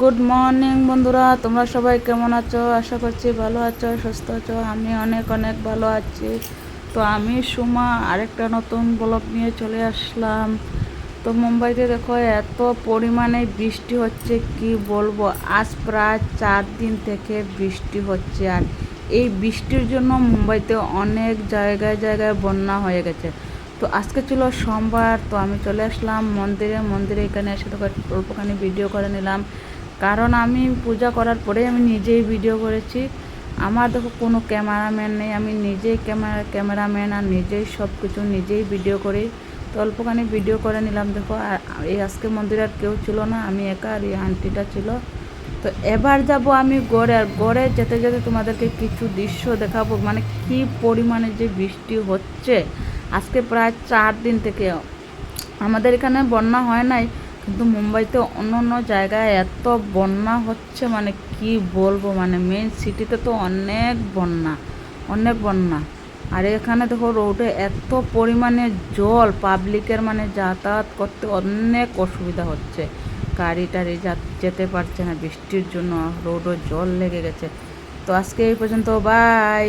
Good morning বন্ধুরা। তোমরা সবাই কেমন আছো? আশা করছি ভালো আছো, সুস্থ আছো। আমি অনেক অনেক ভালো আছি। তো আমি সুমা, আরেকটা নতুন ব্লগ নিয়ে চলে আসলাম। তো মুম্বাইতে দেখো, এত পরিমাণে বৃষ্টি হচ্ছে, কি বলব? আজ প্রায় চার দিন থেকে বৃষ্টি হচ্ছে। আর এই বৃষ্টির জন্য মুম্বাইতে অনেক জায়গায় জায়গায় বন্যা হয়ে গেছে। তো আজকে ছিল সোমবার, তো আমি চলে আসলাম মন্দিরে। মন্দিরে এখানে এসে তোকে অল্পখানি ভিডিও করে নিলাম। কারণ আমি পূজা করার পরে আমি নিজেই ভিডিও করেছি। আমার দেখো কোনো ক্যামেরাম্যান নেই, আমি নিজেই ক্যামেরা ক্যামেরাম্যান আর নিজেই সব কিছু নিজেই ভিডিও করি। তো অল্পখানি ভিডিও করে নিলাম, দেখো, আর এই আজকে মন্দিরে আর কেউ ছিল না, আমি একা আর এই আন্টিটা ছিল। তো এবার যাব আমি গড়ে, আর গড়ে যেতে যেতে তোমাদেরকে কিছু দৃশ্য দেখাবো মানে কি পরিমাণে যে বৃষ্টি হচ্ছে। আজকে প্রায় চার দিন থেকে আমাদের এখানে বন্যা হয় নাই কিন্তু মুম্বাইতে অন্য অন্য জায়গায় এত বন্যা হচ্ছে মানে কি বলব মানে মেন সিটিতে তো অনেক বন্যা অনেক বন্যা। আর এখানে দেখো রোডে এত পরিমাণে জল পাবলিকের মানে যাতায়াত করতে অনেক অসুবিধা হচ্ছে। গাড়ি টাড়ি যেতে পারছে না, বৃষ্টির জন্য রোডও জল লেগে গেছে। তো আজকে এই পর্যন্ত বাই